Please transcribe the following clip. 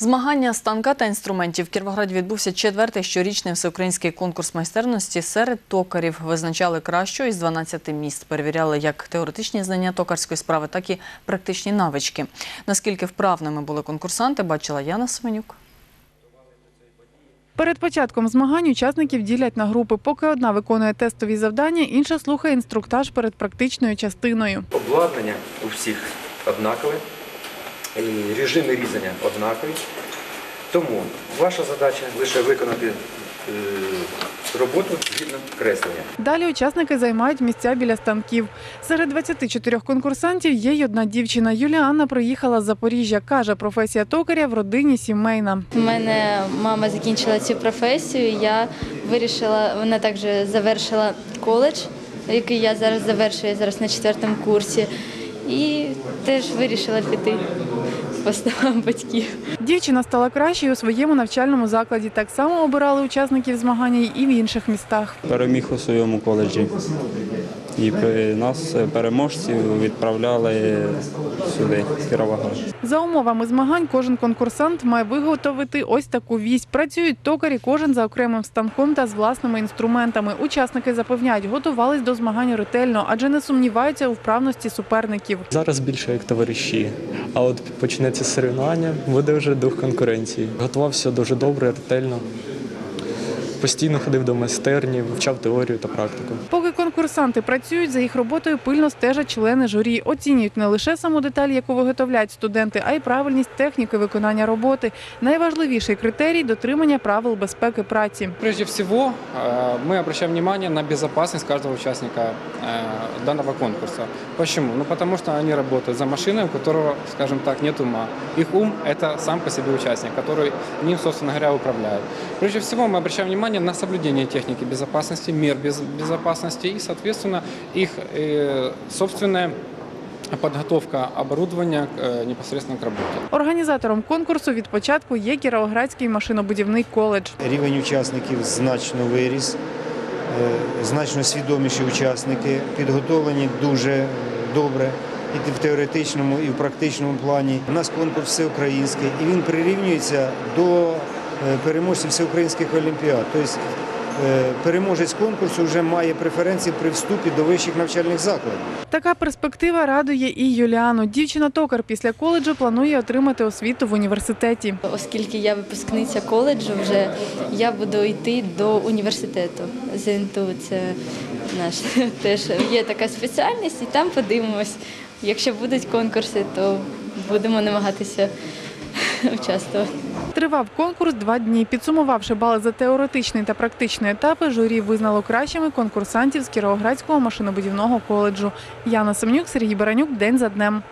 Змагання станка та інструментів в Кіровограді відбувся четвертий щорічний всеукраїнський конкурс майстерності серед токарів. Визначали кращого із 12 міст. Перевіряли як теоретичні знання токарської справи, так і практичні навички. Наскільки вправними були конкурсанти, бачила Яна Семенюк. Перед початком змагань учасників ділять на групи. Поки одна виконує тестові завдання, інша слухає інструктаж перед практичною частиною. Обладнання у всіх однакове, і режими різання однакові. Тому ваша задача лише виконати е, роботу згідно креслення. Далі учасники займають місця біля станків. Серед 24 конкурсантів є й одна дівчина. Юліанна приїхала з Запоріжжя. Каже, професія токаря в родині сімейна. У мене мама закінчила цю професію. Я вирішила, вона також завершила коледж, який я зараз завершую я зараз на четвертому курсі. І теж вирішила піти по словам батьків. Дівчина стала кращою у своєму навчальному закладі. Так само обирали учасників змагань і в інших містах. переміг у своєму коледжі. І при- нас переможців відправляли сюди, в Кіровоград. За умовами змагань кожен конкурсант має виготовити ось таку вісь. Працюють токарі кожен за окремим станком та з власними інструментами. Учасники запевняють, готувались до змагань ретельно, адже не сумніваються у вправності суперників. Зараз більше як товариші. А от почнеться соревнування, буде вже дух конкуренції. Готувався дуже добре, ретельно Постійно ходив до майстерні, вивчав теорію та практику. Поки конкурсанти працюють, за їх роботою пильно стежать члени журі. Оцінюють не лише саму деталь, яку виготовляють студенти, а й правильність техніки виконання роботи. Найважливіший критерій дотримання правил безпеки праці. Прежде всего, э, мы обращаем внимание на безопасность каждого участника э, данного конкурса. Почему? Ну, потому что они работают за машиной, у которого, скажем так, нет ума. Их ум – это сам по себе участник, который ним, собственно говоря, управляет. Прежде всего, мы обращаем внимание на соблюдение техники безопасности, мер без- безопасности и, соответственно, их э, собственная подготовка оборудования э, непосредственно к работе. Організатором конкурсу від початку є Кіровоградський машинобудівний коледж. Рівень учасників значно виріс, е, значно свідоміші учасники, підготовлені дуже добре і в теоретичному, і в практичному плані. У нас конкурс всеукраїнський, і він прирівнюється до переможців всеукраїнських олімпіад. Тобто е, переможець конкурсу вже має преференції при вступі до вищих навчальних закладів. Така перспектива радує і Юліану. Дівчина-токар після коледжу планує отримати освіту в університеті. Оскільки я випускниця коледжу, вже я буду йти до університету. ЗНТУ це наш теж є така спеціальність, і там подивимось. Якщо будуть конкурси, то будемо намагатися участвувати. Тривав конкурс два дні. Підсумувавши бали за теоретичний та практичний етапи, журі визнало кращими конкурсантів з Кіровоградського машинобудівного коледжу. Яна Семнюк, Сергій Баранюк. День за днем.